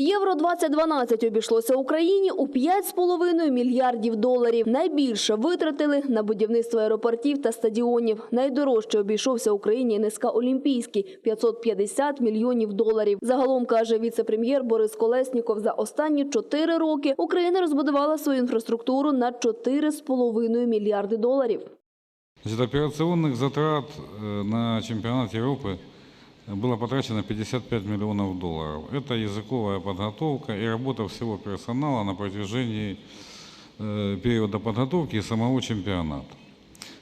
Євро 2012 обійшлося Україні у 5,5 мільярдів доларів. Найбільше витратили на будівництво аеропортів та стадіонів. Найдорожче обійшовся Україні НСК Олімпійський – 550 мільйонів доларів. Загалом, каже віце-прем'єр Борис Колесніков, за останні чотири роки Україна розбудувала свою інфраструктуру на 4,5 мільярди доларів. Значит, операционных затрат э, на чемпионат Европы было потрачено 55 миллионов долларов. Это языковая подготовка и работа всего персонала на протяжении э, периода подготовки и самого чемпионата.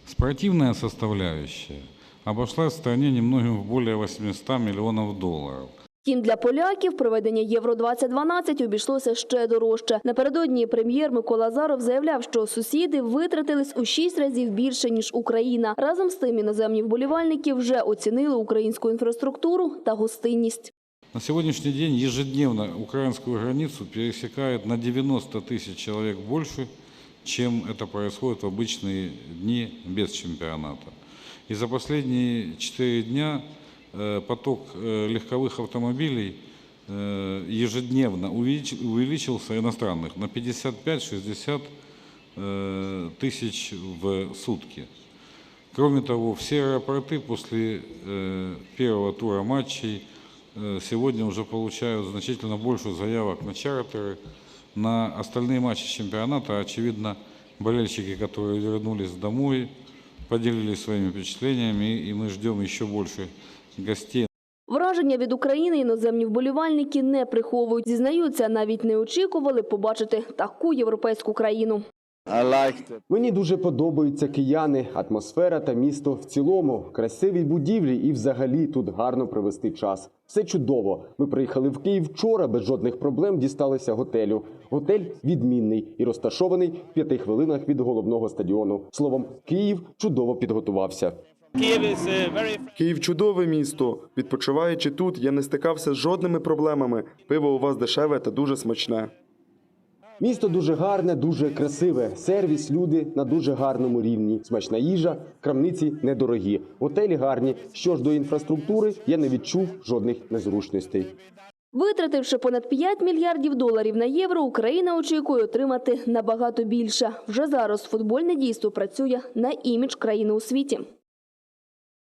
Спортивная составляющая обошлась в стране немногим в более 800 миллионов долларов. Втім, для поляків проведення Євро-2012 обійшлося ще дорожче. Напередодні прем'єр Микола Азаров заявляв, що сусіди витратились у шість разів більше, ніж Україна. Разом з тим іноземні вболівальники вже оцінили українську інфраструктуру та гостинність. На сегодняшний день ежедневно украинскую границу пересекает на 90 тысяч человек больше, чем это происходит в обычные дни без чемпионата. И за последние 4 дня э, Поток э, легковых автомобилей э, ежедневно увелич- увеличился иностранных на 55-60 э, тысяч в сутки. Кроме того, все аэропорты после э, первого тура матчей э, сегодня уже получают значительно больше заявок на чартеры. На остальные матчи чемпионата, очевидно, болельщики, которые вернулись домой, поделились своими впечатлениями, и мы ждем еще больше гостей Враження від України іноземні вболівальники не приховують. Зізнаються, навіть не очікували побачити таку європейську країну. Мені дуже подобаються кияни, атмосфера та місто в цілому, красиві будівлі і взагалі тут гарно провести час. Все чудово. Ми приїхали в Київ вчора, без жодних проблем дісталися готелю. Готель відмінний і розташований в п'яти хвилинах від головного стадіону. Словом, Київ чудово підготувався. Uh, Київ чудове місто. Відпочиваючи тут, я не стикався з жодними проблемами. Пиво у вас дешеве та дуже смачне. Місто дуже гарне, дуже красиве. Сервіс, люди на дуже гарному рівні. Смачна їжа, крамниці недорогі. Готелі гарні. Що ж до інфраструктури, я не відчув жодних незручностей. Витративши понад 5 мільярдів доларів на євро, Україна очікує отримати набагато більше. Вже зараз футбольне дійство працює на імідж країни у світі.